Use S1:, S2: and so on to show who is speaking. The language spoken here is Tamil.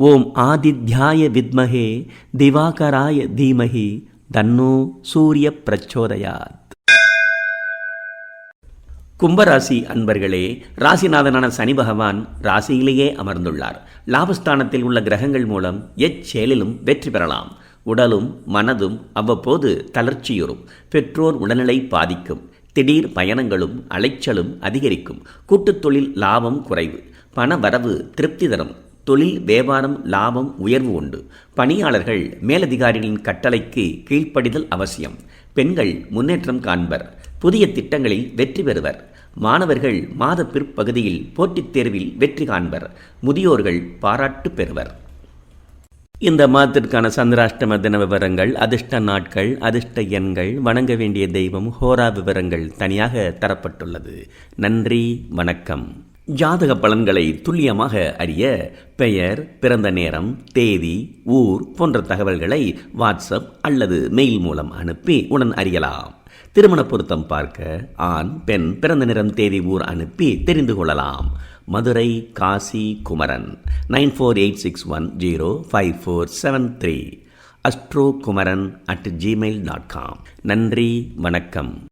S1: ஓம் ஆதித்யாய வித்மகே திவாகராய தீமகி தன்னோ சூரிய பிரச்சோதயாத். கும்பராசி அன்பர்களே ராசிநாதனான சனி பகவான் ராசியிலேயே அமர்ந்துள்ளார். லாபஸ்தானத்தில் உள்ள கிரகங்கள் மூலம் எச்செயலிலும் வெற்றி பெறலாம். உடலும் மனதும் அவ்வப்போது தளர்ச்சியுறும். பெற்றோர் உடல்நிலை பாதிக்கும். திடீர் பயணங்களும் அலைச்சலும் அதிகரிக்கும். கூட்டுத் தொழில் லாபம் குறைவு. பண வரவு திருப்தி தரும். தொழில் வியாபாரம் லாபம் உயர்வு உண்டு. பணியாளர்கள் மேலதிகாரிகளின் கட்டளைக்கு கீழ்ப்படிதல் அவசியம். பெண்கள் முன்னேற்றம் காண்பர். புதிய திட்டங்களில் வெற்றி பெறுவர். மாணவர்கள் மாத பிற்பகுதியில் போட்டித் தேர்வில் வெற்றி காண்பர். முதியோர்கள் பாராட்டு பெறுவர். இந்த மாதத்திற்கான சந்திராஷ்டம தின விவரங்கள் அதிர்ஷ்ட நாட்கள் அதிர்ஷ்ட எண்கள் வணங்க வேண்டிய தெய்வம் ஹோரா விவரங்கள் தனியாக தரப்பட்டுள்ளது. நன்றி வணக்கம். ஜாதக பலன்களை துல்லியமாக அறிய பெயர் பிறந்த நேரம் தேதி ஊர் போன்ற தகவல்களை வாட்ஸ்அப் அல்லது மெயில் மூலம் அனுப்பி உடன் அறியலாம். திருமண பொருத்தம் பார்க்க ஆண் பெண் பிறந்த நேரம் தேதி ஊர் அனுப்பி தெரிந்து கொள்ளலாம். Madurai Kasi Kumaran. Nine four eight six one zero five four seven three. Astro Kumaran at Gmail dot com. நன்றி வணக்கம்.